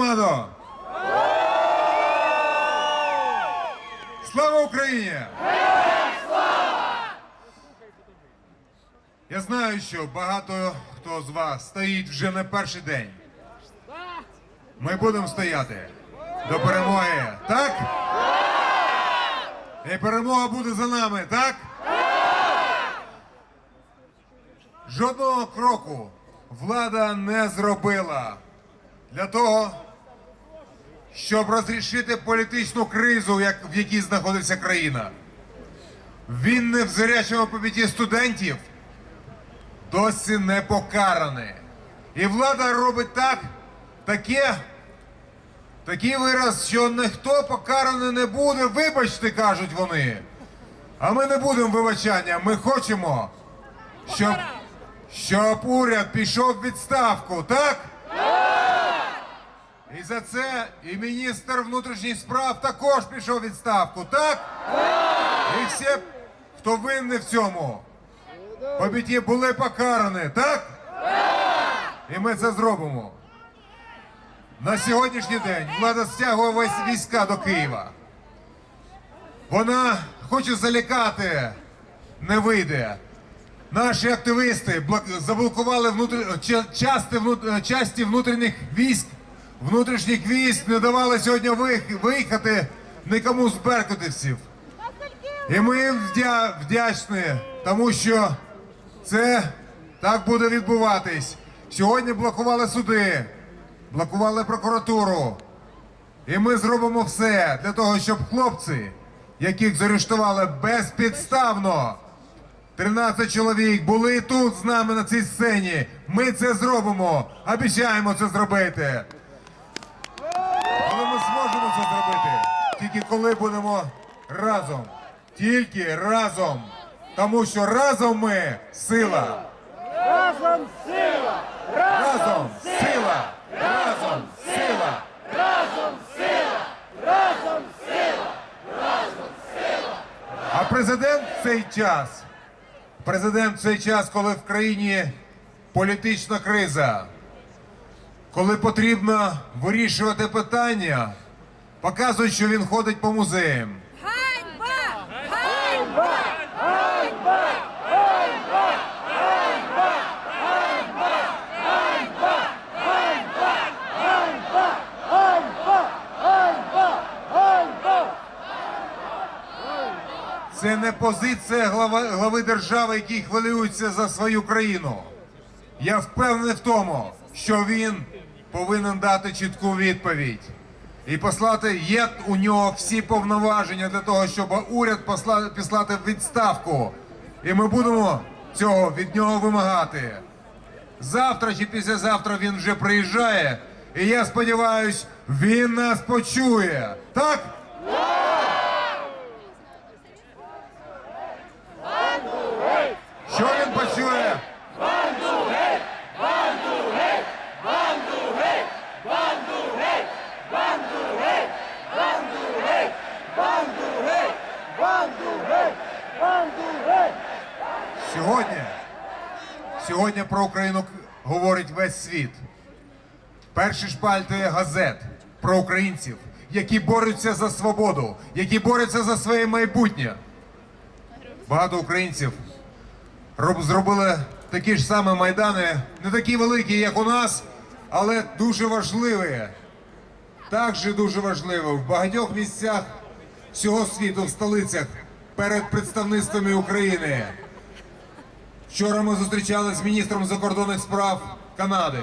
Романо! Слава Україні! Я знаю, що багато хто з вас стоїть вже не перший день. Ми будемо стояти до перемоги, так? І перемога буде за нами, так? Жодного кроку влада не зробила для того, щоб розрішити політичну кризу, в якій знаходиться країна. Він не в зарячому побіді студентів досі не покараний. І влада робить так, таке, такий вираз, що ніхто покараний не буде, вибачте, кажуть вони. А ми не будемо вибачання. Ми хочемо, щоб, щоб уряд пішов в відставку, так? І за це і міністр внутрішніх справ також пішов відставку, так? І всі, хто винний в цьому, побіді були покарані, так? І ми це зробимо. На сьогоднішній день влада стягує весь війська до Києва. Вона хоче залякати, не вийде. Наші активісти блок- заблокували внутр... ча- части, внутрішніх військ, внутрішніх військ не давали сьогодні виїхати нікому з беркутівців. І ми їм вдячні, тому що це так буде відбуватись. Сьогодні блокували суди, блокували прокуратуру. І ми зробимо все для того, щоб хлопці, яких заарештували безпідставно, 13 чоловік були тут з нами на цій сцені. Ми це зробимо. Обіцяємо це зробити. Але ми зможемо це зробити тільки коли будемо разом. Тільки разом. Тому що разом ми сила. Разом сила! Разом сила. Разом сила. Разом сила! Разом сила! А президент в цей час, президент в цей час, коли в країні політична криза, коли потрібно вирішувати питання, показує, що він ходить по музеям. Ганьба! Ганьба! Ганьба! Ганьба! Ганьба! Це не позиція глави держави, який хвилюється за свою країну. Я впевнений в тому, що він повинен дати чітку відповідь і послати є у нього всі повноваження для того, щоб уряд послати післати відставку. І ми будемо цього від нього вимагати. Завтра чи післязавтра він вже приїжджає, і я сподіваюся, він нас почує. Так? Що він почує? Банду геть! Банду геть! Сьогодні, сьогодні про Україну говорить весь світ. Перші шпальти газет про українців, які борються за свободу, які борються за своє майбутнє. Багато українців зробили такі ж самі майдани, не такі великі, як у нас, але дуже важливі. Також дуже важливо в багатьох місцях всього світу, в столицях перед представництвами України. Вчора ми зустрічалися з міністром закордонних справ Канади.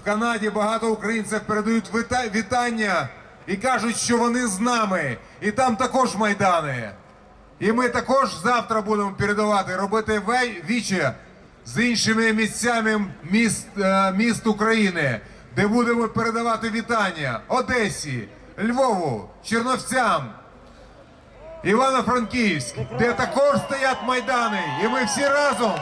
В Канаді багато українців передають вітання і кажуть, що вони з нами. І там також майдани. І ми також завтра будемо передавати, робити віче з іншими місцями міст, е, міст України, де будемо передавати вітання Одесі, Львову, Черновцям, Івано-Франківськ, де також стоять майдани, і ми всі разом.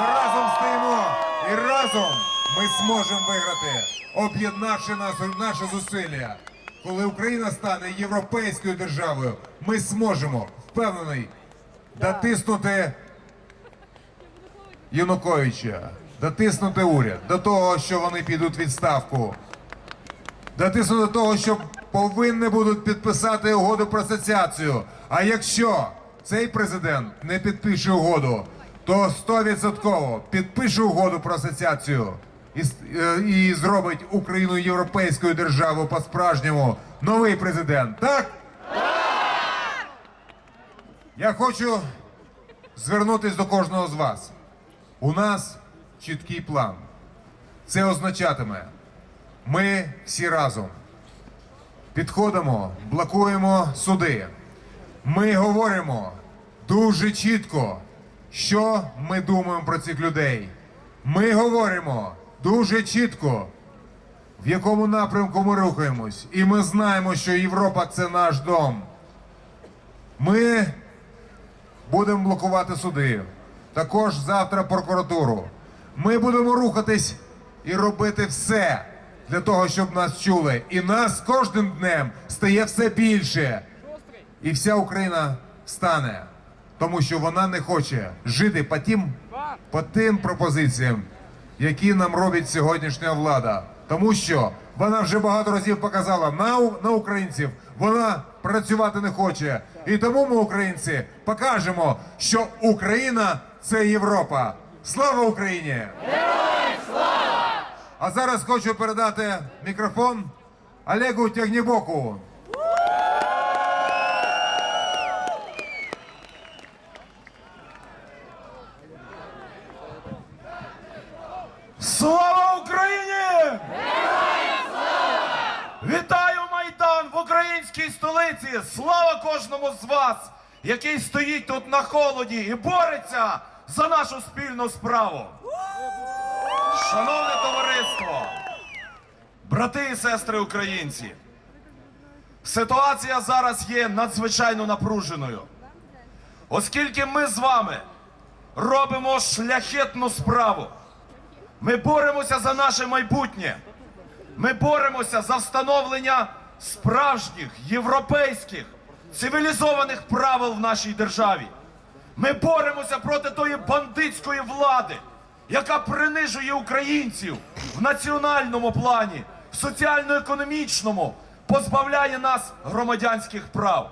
Ми разом стоїмо і разом ми зможемо виграти, об'єднавши нас наші зусилля. Коли Україна стане європейською державою, ми зможемо, впевнений, дотиснути Януковича, дотиснути уряд до того, що вони підуть відставку. дотиснути до того, що повинні будуть підписати угоду про асоціацію. А якщо цей президент не підпише угоду, то 100% підпише угоду про асоціацію і, е, і зробить Україну європейською державою по-справжньому новий президент. Так? Я хочу звернутися до кожного з вас. У нас чіткий план. Це означатиме, ми всі разом підходимо, блокуємо суди. Ми говоримо дуже чітко, що ми думаємо про цих людей. Ми говоримо дуже чітко, в якому напрямку ми рухаємось. І ми знаємо, що Європа це наш дом. Ми будемо блокувати суди. Також завтра прокуратуру. Ми будемо рухатись і робити все для того, щоб нас чули. І нас кожним днем стає все більше. І вся Україна встане, тому що вона не хоче жити по тим, по тим пропозиціям, які нам робить сьогоднішня влада. Тому що вона вже багато разів показала на, на українців, вона працювати не хоче. І тому ми, українці, покажемо, що Україна це Європа. Слава Україні! А зараз хочу передати мікрофон Олегу Тягнібоку. Слава Україні! Вітаю Майдан в українській столиці! Слава кожному з вас, який стоїть тут на холоді і бореться за нашу спільну справу. Шановне товариство, брати і сестри українці, ситуація зараз є надзвичайно напруженою, оскільки ми з вами робимо шляхетну справу. Ми боремося за наше майбутнє. Ми боремося за встановлення справжніх європейських цивілізованих правил в нашій державі. Ми боремося проти тої бандитської влади, яка принижує українців в національному плані, в соціально-економічному, позбавляє нас громадянських прав.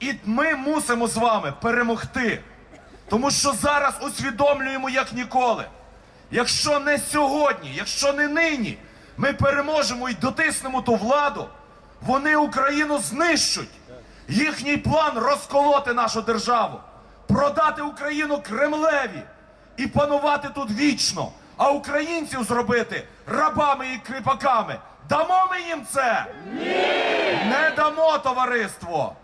І ми мусимо з вами перемогти, тому що зараз усвідомлюємо як ніколи. Якщо не сьогодні, якщо не нині, ми переможемо і дотиснемо ту владу, вони Україну знищать. Їхній план розколоти нашу державу, продати Україну Кремлеві і панувати тут вічно, а українців зробити рабами і кріпаками. Дамо ми їм це? Ні! Не дамо, товариство.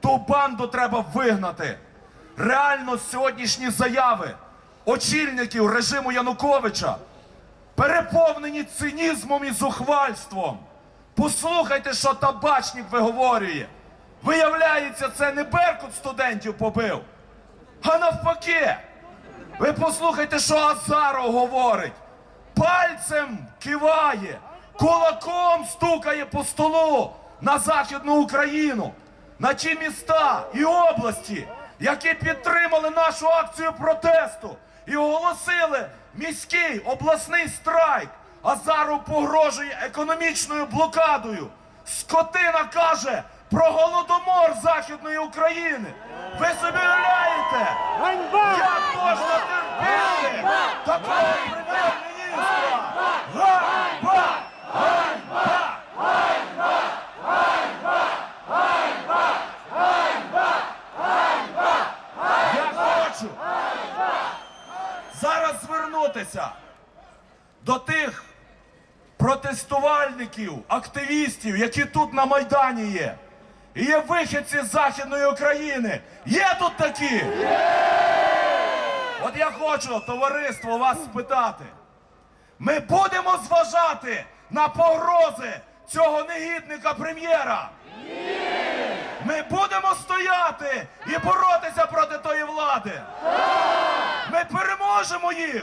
Ту банду треба вигнати. Реально сьогоднішні заяви очільників режиму Януковича переповнені цинізмом і зухвальством. Послухайте, що табачник виговорює. Виявляється, це не Беркут студентів побив, а навпаки. Ви послухайте, що Азаров говорить. Пальцем киває, кулаком стукає по столу на Західну Україну, на ті міста і області, які підтримали нашу акцію протесту і оголосили міський обласний страйк. Азаров погрожує економічною блокадою. Скотина каже про голодомор Західної України. Ви собі уявляєте? Як можна терпіти такого прем'єр-міністра? Ганьба! Ганьба! Я хочу зараз звернутися до тих протестувальників, активістів, які тут на Майдані є. І є вихідці з Західної України. Є тут такі? От я хочу, товариство, вас спитати. Ми будемо зважати на погрози цього негідника прем'єра. Ми будемо стояти і боротися проти тої влади. Ми переможемо їх.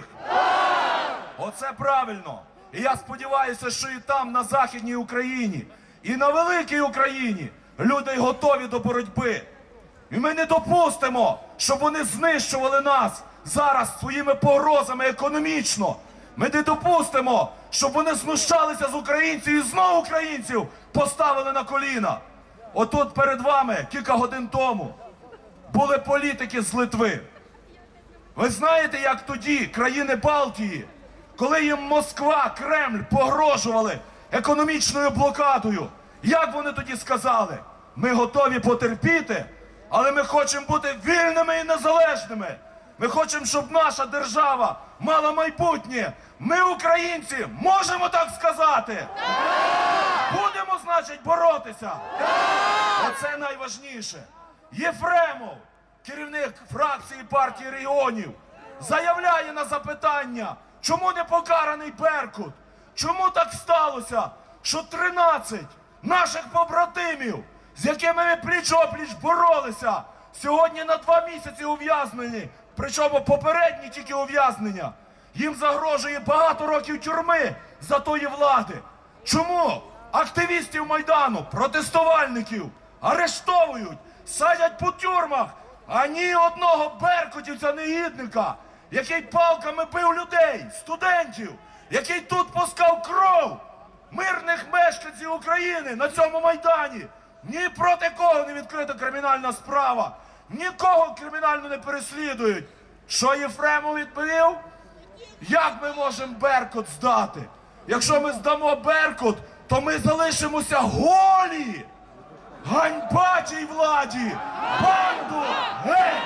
Оце правильно. І я сподіваюся, що і там, на Західній Україні, і на великій Україні люди готові до боротьби. І ми не допустимо, щоб вони знищували нас зараз своїми погрозами економічно, Ми не допустимо, щоб вони знущалися з українців і знову українців поставили на коліна. Отут перед вами кілька годин тому були політики з Литви. Ви знаєте, як тоді країни Балтії, коли їм Москва, Кремль погрожували економічною блокадою, як вони тоді сказали? Ми готові потерпіти, але ми хочемо бути вільними і незалежними. Ми хочемо, щоб наша держава мала майбутнє. Ми, українці, можемо так сказати. Будемо, значить, боротися. Оце найважніше. Єфремов, керівник фракції партії регіонів, заявляє на запитання, чому не покараний Беркут? Чому так сталося, що 13 наших побратимів, з якими ми пліч-опліч боролися, сьогодні на два місяці ув'язнені, причому попередні тільки ув'язнення. Їм загрожує багато років тюрми за тої влади. Чому активістів Майдану, протестувальників арештовують, садять по тюрмах, а ні одного беркутівця-негідника, який палками бив людей, студентів, який тут пускав кров мирних мешканців України на цьому майдані. Ні проти кого не відкрита кримінальна справа, нікого кримінально не переслідують. Що Єфремов відповів? Як ми можемо Беркут здати? Якщо ми здамо Беркут, то ми залишимося голі. Ганьба тій владі! Банду! Геть!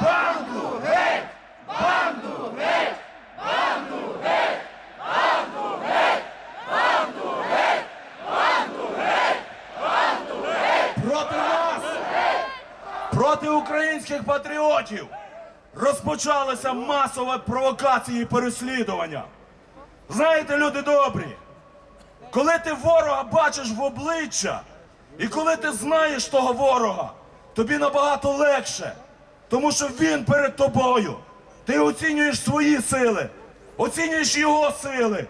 Банду! Геть! Банду! Геть! Банду! Геть! Банду! Геть! Банду! Геть! Банду! Геть! Проти нас! Проти українських патріотів! розпочалися масові провокації і переслідування. Знаєте, люди добрі, коли ти ворога бачиш в обличчя, і коли ти знаєш того ворога, тобі набагато легше, тому що він перед тобою. Ти оцінюєш свої сили, оцінюєш його сили.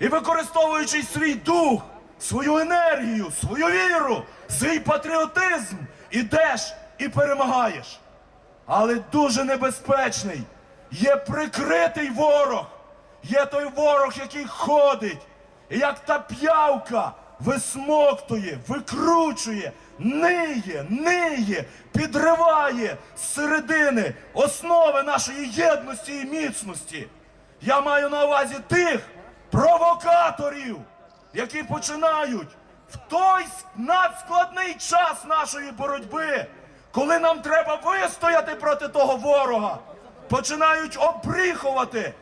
І використовуючи свій дух, свою енергію, свою віру, свій патріотизм, ідеш і перемагаєш. Але дуже небезпечний. Є прикритий ворог. Є той ворог, який ходить, і як та п'явка висмоктує, викручує, ниє, ниє, підриває з середини основи нашої єдності і міцності. Я маю на увазі тих провокаторів, які починають в той надскладний час нашої боротьби, коли нам треба вистояти проти того ворога, починають обріхувати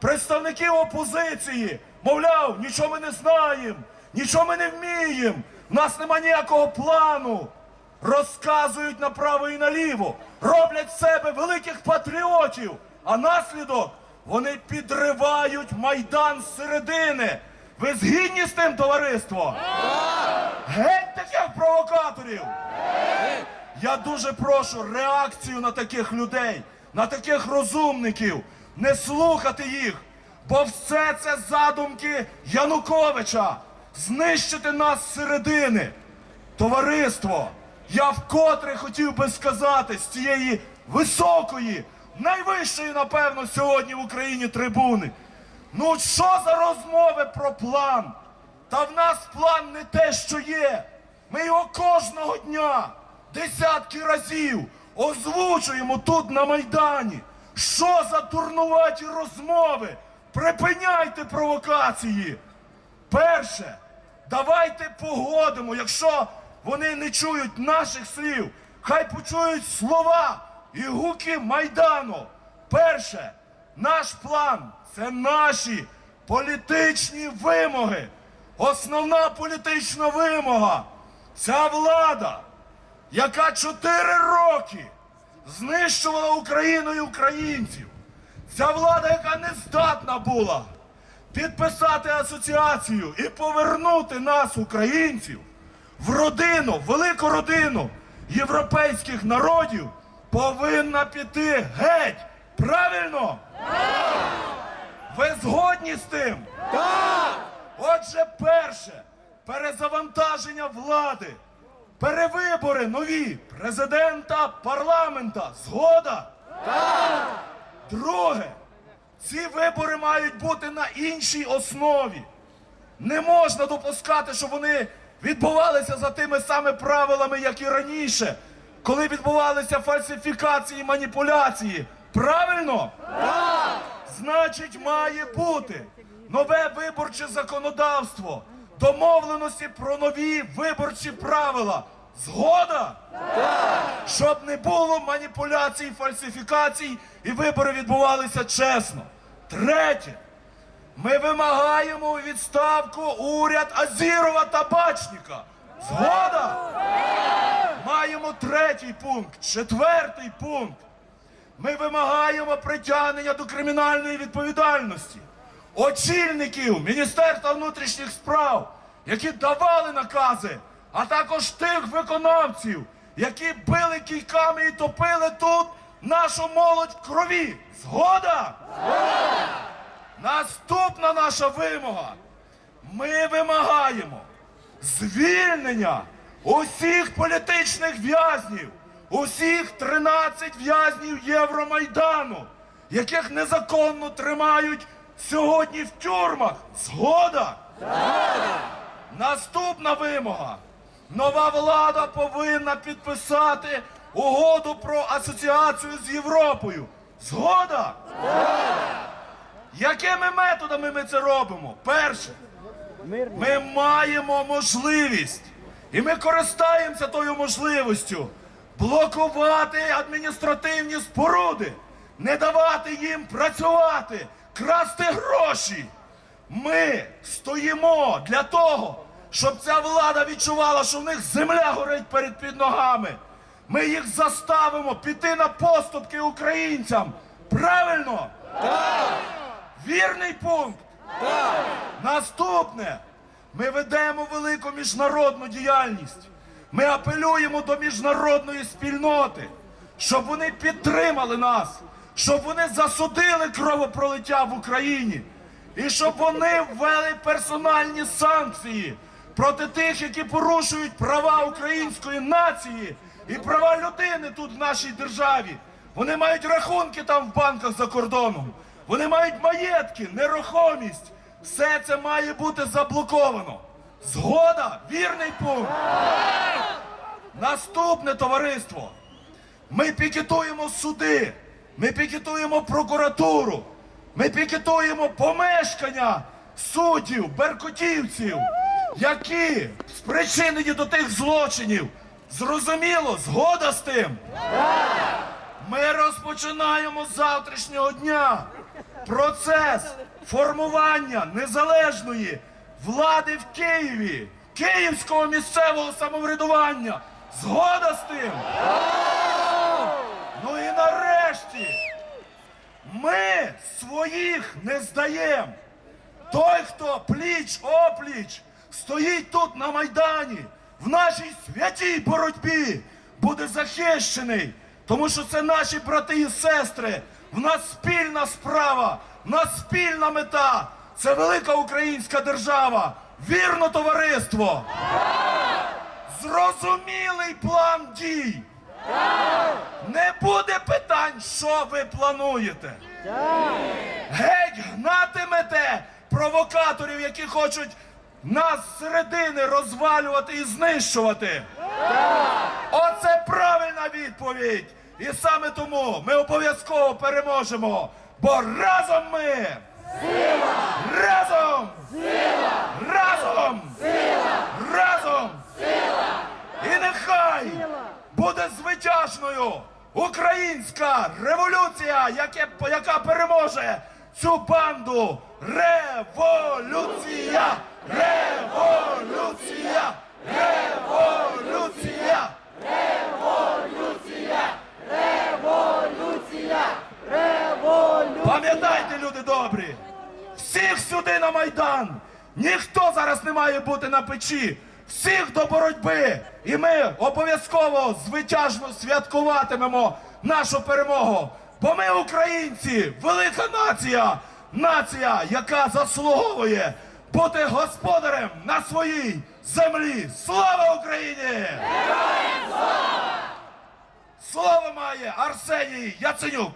представників опозиції. Мовляв, нічого ми не знаємо, нічого ми не вміємо, в нас нема ніякого плану. Розказують направо і наліво, роблять себе великих патріотів, а наслідок вони підривають майдан з середини. Ви згідні з тим, товариство? Геть таких провокаторів! Я дуже прошу реакцію на таких людей, на таких розумників, не слухати їх, бо все це задумки Януковича знищити нас з середини. Товариство, я вкотре хотів би сказати з цієї високої, найвищої, напевно, сьогодні в Україні трибуни. Ну що за розмови про план? Та в нас план не те, що є. Ми його кожного дня, десятки разів озвучуємо тут на Майдані. Що за дурнуваті розмови? Припиняйте провокації. Перше, давайте погодимо, якщо вони не чують наших слів, хай почують слова і гуки Майдану. Перше, наш план це наші політичні вимоги. Основна політична вимога. Ця влада, яка чотири роки знищувала Україну і українців. Ця влада, яка не здатна була підписати асоціацію і повернути нас, українців, в родину, велику родину європейських народів, повинна піти геть. Правильно? Ви згодні з тим? Так! Отже, перше, перезавантаження влади, перевибори нові президента, парламента. Згода? Так! Друге, Ці вибори мають бути на іншій основі. Не можна допускати, щоб вони відбувалися за тими самими правилами, як і раніше, коли відбувалися фальсифікації маніпуляції. Правильно? Так! Значить, має бути нове виборче законодавство, домовленості про нові виборчі правила. Згода? Щоб не було маніпуляцій, фальсифікацій і вибори відбувалися чесно. Третє. Ми вимагаємо відставку уряд Азірова та Бачніка. Згода? Маємо третій пункт, четвертий пункт. Ми вимагаємо притягнення до кримінальної відповідальності очільників Міністерства внутрішніх справ, які давали накази, а також тих виконавців, які били кійками і топили тут нашу молодь в крові. Згода? Наступна наша вимога. Ми вимагаємо звільнення усіх політичних в'язнів, усіх 13 в'язнів Євромайдану, яких незаконно тримають сьогодні в тюрмах. Згода? Наступна вимога. Нова влада повинна підписати угоду про асоціацію з Європою. Згода? Якими методами ми це робимо? Перше, ми маємо можливість, і ми користаємося тою можливістю блокувати адміністративні споруди, не давати їм працювати, красти гроші. Ми стоїмо для того, щоб ця влада відчувала, що в них земля горить перед під ногами. Ми їх заставимо піти на поступки українцям. Правильно? Вірний пункт. Наступне. Ми ведемо велику міжнародну діяльність. Ми апелюємо до міжнародної спільноти, щоб вони підтримали нас, щоб вони засудили кровопролиття в Україні і щоб вони ввели персональні санкції проти тих, які порушують права української нації і права людини тут в нашій державі. Вони мають рахунки там в банках за кордоном. Вони мають маєтки, нерухомість. Все це має бути заблоковано. Згода, вірний пункт. Наступне товариство. Ми пікетуємо суди, ми пікетуємо прокуратуру, ми пікетуємо помешкання суддів, беркутівців, які спричинені до тих злочинів. Зрозуміло, згода з тим. Ми розпочинаємо з завтрашнього дня процес формування незалежної влади в Києві, київського місцевого самоврядування. Згода з тим. Ну і нарешті ми своїх не здаємо. Той, хто пліч опліч стоїть тут на Майдані, в нашій святій боротьбі, буде захищений. Тому що це наші брати і сестри. В нас спільна справа, в нас спільна мета. Це велика українська держава. Вірно, товариство. Зрозумілий план дій. Не буде питань, що ви плануєте. Геть гнатимете провокаторів, які хочуть нас середини розвалювати і знищувати. Оце правильна відповідь. І саме тому ми обов'язково переможемо. Бо разом ми! Разом! Разом! Разом! І нехай буде звитяжною українська революція, яке, яка переможе цю банду. Революція! Революція! Революція! Революція! Революція! Пам'ятайте, люди добрі, всіх сюди на Майдан. Ніхто зараз не має бути на печі. Всіх до боротьби. І ми обов'язково звитяжно святкуватимемо нашу перемогу. Бо ми українці, велика нація, нація, яка заслуговує бути господарем на своїй землі. Слава Україні! Героям! Слово має Арсеній Яценюк.